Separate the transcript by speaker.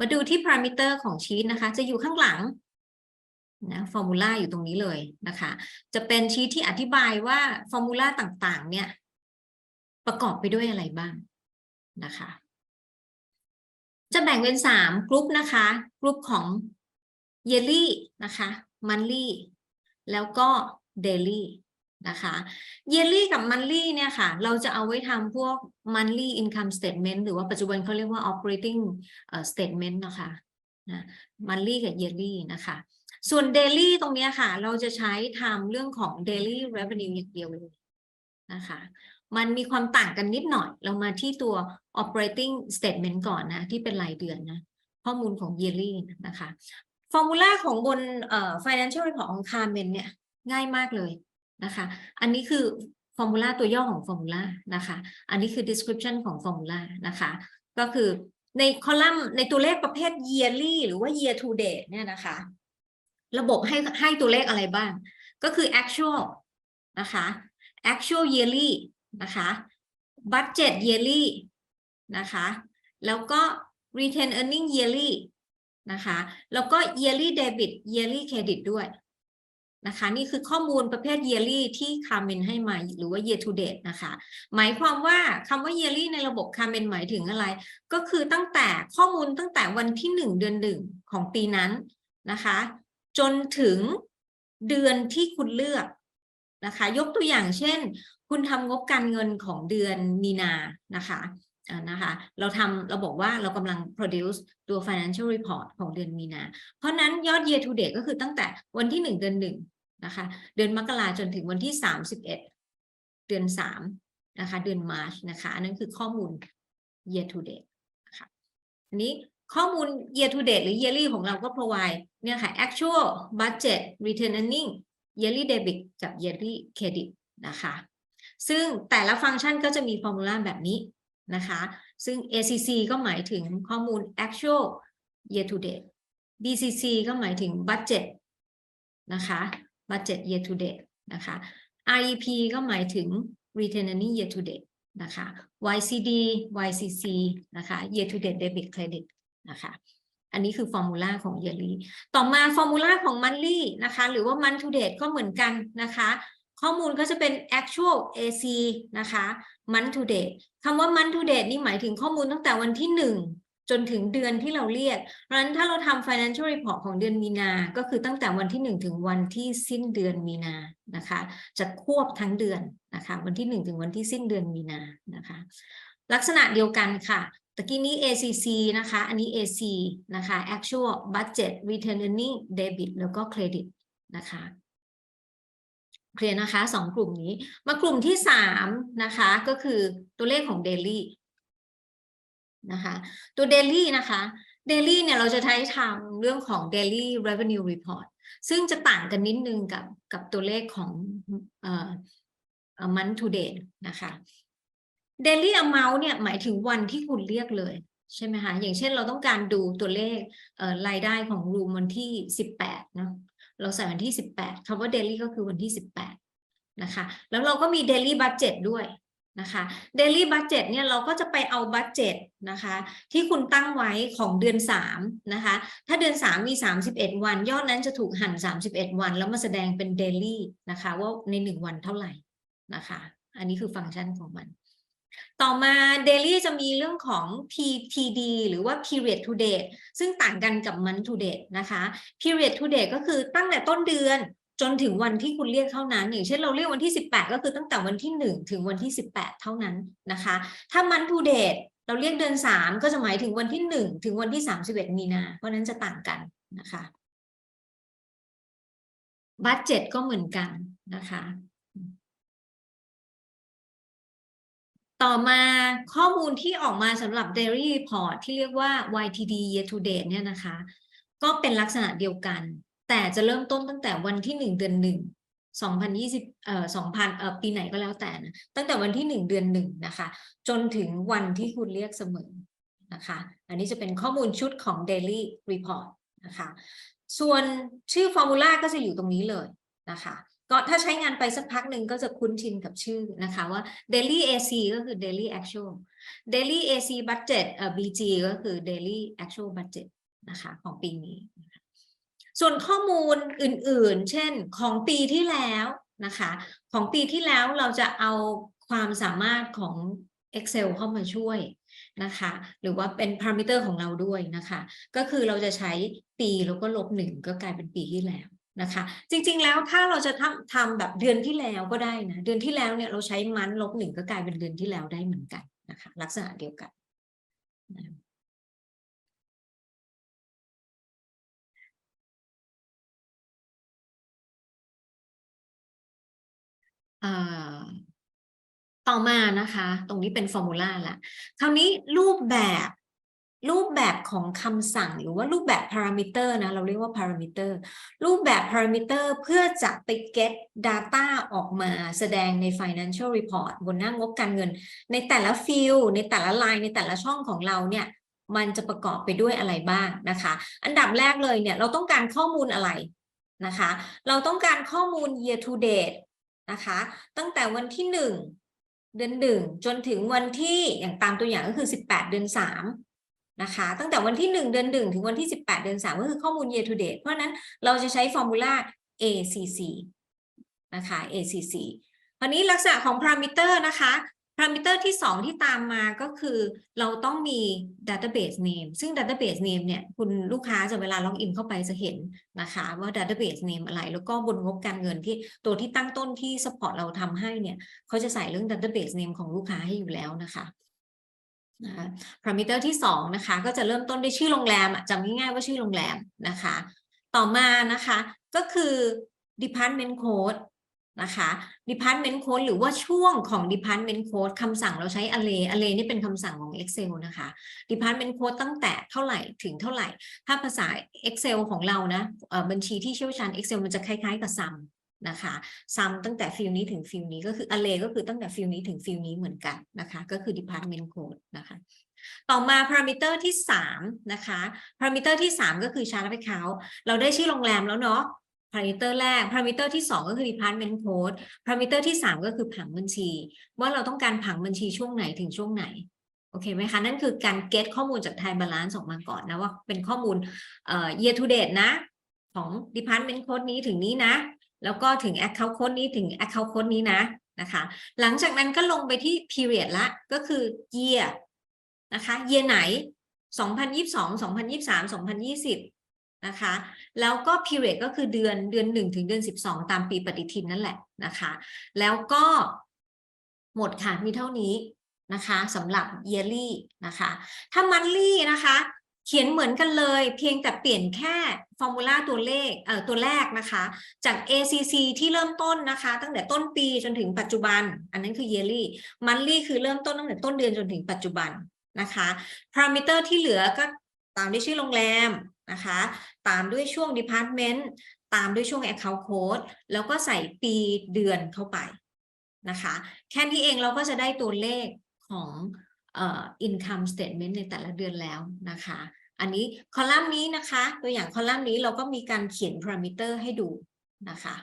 Speaker 1: มาดูที่ parameter ของชีตนะคะ จะอยู่ข้างหลังนะฟอร์มูลาอยู่ตรงนี้เลยนะคะ จะเป็นชีตที่อธิบายว่าฟอร์มูลาต่างๆ เนี่ย ประกอบไปด้วยอะไรบ้างนะคะ จะแบ่งเป็นสามกลุ่มนะคะกลุ่มของ yearly นะคะ monthly แล้วก็ daily นะคะ yearly กับ monthly เนี่ยค่ะ เราจะเอาไว้ทำพวก monthly income statement หรือว่าปัจจุบันเขาเรียกว่า operating statement นะคะนะ monthly กับ yearly นะคะ ส่วน daily ตรงนี้ค่ะ เราจะใช้ทำเรื่องของ daily revenue อย่างเดียวเลยนะคะ มันมีความต่างกันนิดหน่อย เรามาที่ตัว operating statement ก่อนนะ ที่เป็นรายเดือนนะ ข้อมูลของ yearly นะคะ ฟอร์มูลาของบน financial report ของ Carmen เนี่ย ง่ายมากเลย นะคะ อันนี้คือฟอร์มูลาตัวย่อของฟอร์มูลานะคะ อันนี้คือ description ของฟอร์มูลานะคะ ก็คือในคอลัมน์ในตัวเลขประเภท yearly หรือว่า year to date เนี่ยนะคะ ระบบให้ให้ตัวเลขอะไรบ้าง ก็คือ actual นะคะ actual yearly นะคะ budget yearly นะคะ แล้วก็ retain earning yearly นะคะ แล้วก็ yearly debit yearly credit ด้วย นะคะ นี่คือข้อมูลประเภท yearly ที่ Carmen ให้มาหรือว่า year to date นะคะ หมายความว่าคำว่า yearly ในระบบ Carmen หมายถึงอะไร ก็คือตั้งแต่ข้อมูลตั้งแต่วันที่หนึ่งเดือนหนึ่งของปีนั้นนะคะ จนถึงเดือนที่คุณเลือกนะคะ ยกตัวอย่างเช่น คุณทำงบการเงินของเดือนมีนานะคะอ่า นะคะเราทำเราบอกว่าเรากำลัง produce ตัว financial report ของเดือนมีนา เพราะนั้นยอด year to date ก็คือตั้งแต่วันที่หนึ่งเดือนหนึ่งนะคะเดือนมกราจนถึงวันที่สามสิบเอ็ดเดือนสามนะคะเดือนมาร์ชนะคะอันนั้นคือข้อมูล year to date นะคะอันนี้ข้อมูล year to date หรือ yearly ของเราก็ provide เนี่ยค่ะ actual budget return earning yearly debit กับ yearly credit นะคะ ซึ่งแต่ละฟังก์ชันก็จะมีฟอร์มูลาแบบนี้ นะคะ ซึ่ง ACC ก็หมายถึงข้อมูล actual year to date BCC ก็หมายถึง budget นะคะ budget year to date นะคะ REP ก็หมายถึง retain earning year to date นะคะ YCD YCC นะคะ year to date debit credit นะคะอันนี้คือฟอร์มูลาของ yearly ต่อมาฟอร์มูลาของ monthly นะคะ หรือว่า month to date ก็เหมือนกันนะคะ ข้อมูลก็จะเป็น actual AC นะคะ month to date คำว่า month to date นี่หมายถึงข้อมูลตั้งแต่วันที่หนึ่งจนถึงเดือนที่เราเรียก เพราะฉะนั้นถ้าเราทำ financial report ของเดือนมีนา ก็คือตั้งแต่วันที่หนึ่งถึงวันที่สิ้นเดือนมีนานะคะ จะควบทั้งเดือนนะคะ วันที่หนึ่งถึงวันที่สิ้นเดือนมีนานะคะ ลักษณะเดียวกันค่ะตะกี้นี้ ACC นะคะ อันนี้ AC นะคะ actual budget return earning debit แล้วก็ credit นะคะ เคลียร์นะคะสองกลุ่มนี้ มากลุ่มที่สามนะคะก็คือตัวเลขของ daily นะคะตัว daily นะคะ daily เนี่ยเราจะใช้ทำเรื่องของ daily revenue report ซึ่งจะต่างกันนิดนึงกับกับตัวเลขของเอ่อ month to date นะคะ daily amount เนี่ยหมายถึงวันที่คุณเรียกเลยใช่ไหมคะ อย่างเช่นเราต้องการดูตัวเลขเอ่อรายได้ของรูมวันที่สิบแปดเนาะ เราใส่วันที่สิบแปดคำว่า daily ก็คือวันที่สิบแปดนะคะ แล้วเราก็มี daily budget ด้วยนะคะ daily budget เนี่ยเราก็จะไปเอา budget นะคะ ที่คุณตั้งไว้ของเดือนสามนะคะ ถ้าเดือนสามมีสามสิบเอ็ดวัน ยอดนั้นจะถูกหั่นสามสิบเอ็ดวัน แล้วมาแสดงเป็น daily นะคะ ว่าในหนึ่งวันเท่าไหร่นะคะ อันนี้คือฟังก์ชันของมัน ต่อมา daily จะมีเรื่องของ PTD หรือว่า period to date ซึ่งต่างกันกับ month to date นะคะ period to date ก็คือตั้งแต่ต้นเดือนจนถึงวันที่คุณเรียกเท่านั้น อย่างเช่นเราเรียกวันที่ 18 ก็คือตั้งแต่วันที่ 1 ถึงวันที่ 18 เท่านั้นนะคะ ถ้า month to date เราเรียกเดือน 3 ก็จะหมายถึงวันที่ 1 ถึงวันที่ 31 มีนา เพราะนั้นจะต่างกันนะคะบัตเจ็ตก็เหมือนกันนะคะ ต่อมาข้อมูลที่ออกมาสำหรับ Daily Report ที่เรียกว่า YTD Year to Date เนี่ยนะคะ ก็เป็นลักษณะเดียวกัน แต่จะเริ่มต้นตั้งแต่วันที่หนึ่งเดือนหนึ่งสองพันยี่สิบเอ่อสองพันเอ่อปีไหนก็แล้วแต่นะตั้งแต่วันที่หนึ่งเดือนหนึ่งนะคะ จนถึงวันที่คุณเรียกเสมอนะคะ อันนี้จะเป็นข้อมูลชุดของ Daily Report นะคะ ส่วนชื่อฟอร์มูลาก็จะอยู่ตรงนี้เลยนะคะ ก็ถ้าใช้งานไปสักพักหนึ่งก็จะคุ้นชินกับชื่อนะคะว่า daily AC ก็คือ daily actual daily AC budget เอ่อ BG ก็คือ daily actual budget นะคะของปีนี้ ส่วนข้อมูลอื่นๆ เช่นของปีที่แล้วนะคะ ของปีที่แล้วเราจะเอาความสามารถของ Excel เข้ามาช่วยนะคะ หรือว่าเป็นพารามิเตอร์ของเราด้วยนะคะ ก็คือเราจะใช้ปีแล้วก็ลบหนึ่งก็กลายเป็นปีที่แล้ว นะคะ จริงๆแล้วถ้าเราจะทำทำแบบเดือนที่แล้วก็ได้นะ เดือนที่แล้วเนี่ยเราใช้มันลบหนึ่งก็กลายเป็นเดือนที่แล้วได้เหมือนกันนะคะ ลักษณะเดียวกันนะต่อมานะคะ ตรงนี้เป็นฟอร์มูลาละคราวนี้รูปแบบ รูปแบบของคำสั่งหรือว่ารูปแบบพารามิเตอร์นะเราเรียกว่าพารามิเตอร์รูปแบบพารามิเตอร์เพื่อจะไป get data ออกมาแสดงใน financial report บนหน้างบการเงิน ในแต่ละฟิลในแต่ละไลน์ในแต่ละช่องของเราเนี่ยมันจะประกอบไปด้วยอะไรบ้างนะคะ อันดับแรกเลยเนี่ยเราต้องการข้อมูลอะไรนะคะ เราต้องการข้อมูล year to date นะคะ ตั้งแต่วันที่หนึ่งเดือนหนึ่งจนถึงวันที่อย่างตามตัวอย่างก็คือ 18 เดือนสาม นะคะตั้งแต่วันที่หนึ่งเดือนหนึ่งถึงวันที่ 18 เดือนสามก็คือข้อมูล year to date เพราะนั้นเราจะใช้ฟอร์มูลา ACC นะคะ ACC คราวนี้ลักษณะของพารามิเตอร์นะคะพารามิเตอร์ที่ 2 ที่ตามมาก็คือเราต้องมี database name ซึ่ง database name เนี่ยคุณลูกค้าจะเวลาล็อกอินเข้าไปจะเห็นนะคะว่า database name อะไร แล้วก็บนงบการเงินที่ตัวที่ตั้งต้นที่ support เราทำให้เนี่ยเขาจะใส่เรื่อง database name ของลูกค้าให้อยู่แล้วนะคะ นะคะพารามิเตอร์ที่2นะคะก็จะเริ่มต้นด้วยชื่อโรงแรมจำง่ายๆว่าชื่อโรงแรมนะคะ ต่อมานะคะก็คือ department code นะคะ department code หรือว่าช่วงของ department code คำสั่งเราใช้ array array นี่เป็นคำสั่งของ excel นะคะ department code ตั้งแต่เท่าไหร่ถึงเท่าไหร่ ถ้าภาษา excel ของเรานะบัญชีที่เชี่ยวชาญ excel มันจะคล้ายๆกับ sum นะคะ sum ตั้งแต่ฟิลนี้ถึงฟิลนี้ก็คือ array ก็คือตั้งแต่ฟิลนี้ถึงฟิลนี้เหมือนกันนะคะก็คือ department code นะคะต่อมา parameter ที่3นะคะ parameter ที่ 3 ก็คือ chart account เราได้ชื่อโรงแรมแล้วเนาะ parameter แรก parameter ที่ 2 ก็คือ department code parameter ที่ 3 ก็คือผังบัญชี ว่าเราต้องการผังบัญชีช่วงไหนถึงช่วงไหนโอเคไหมคะ นั่นคือการ get ข้อมูลจาก time balance ออกมาก่อนนะว่าเป็นข้อมูลเอ่อ year to date นะ ของ department code นี้ถึงนี้นะ แล้วก็ถึง account code นี้ถึง account code นี้นะนะคะ หลังจากนั้นก็ลงไปที่ period ละก็คือ year นะคะ year ไหน 2022 2023 2020 นะคะ แล้วก็ period ก็คือเดือนเดือน 1 ถึงเดือน 12 ตามปีปฏิทินนั่นแหละนะคะ แล้วก็หมดค่ะมีเท่านี้นะคะสำหรับ yearly นะคะ ถ้า monthly นะคะ เขียนเหมือนกันเลย เพียงแต่เปลี่ยนแค่ฟอร์มูลาตัวเลขเอ่อตัวแรกนะคะ จาก ACC ที่เริ่มต้นนะคะ ตั้งแต่ต้นปีจนถึงปัจจุบัน อันนั้นคือ yearly monthly คือเริ่มต้นตั้งแต่ต้นเดือนจนถึงปัจจุบันนะคะ parameter ที่เหลือก็ตามด้วยชื่อโรงแรมนะคะ ตามด้วยช่วง department ตามด้วยช่วง account code แล้วก็ใส่ปีเดือนเข้าไปนะคะ แค่นี้เองเราก็จะได้ตัวเลขของ income statement ในแต่ละเดือนแล้วนะคะ อันนี้คอลัมน์นี้นะคะ ตัวอย่างคอลัมน์นี้เราก็มีการเขียนพารามิเตอร์ให้ดูนะคะ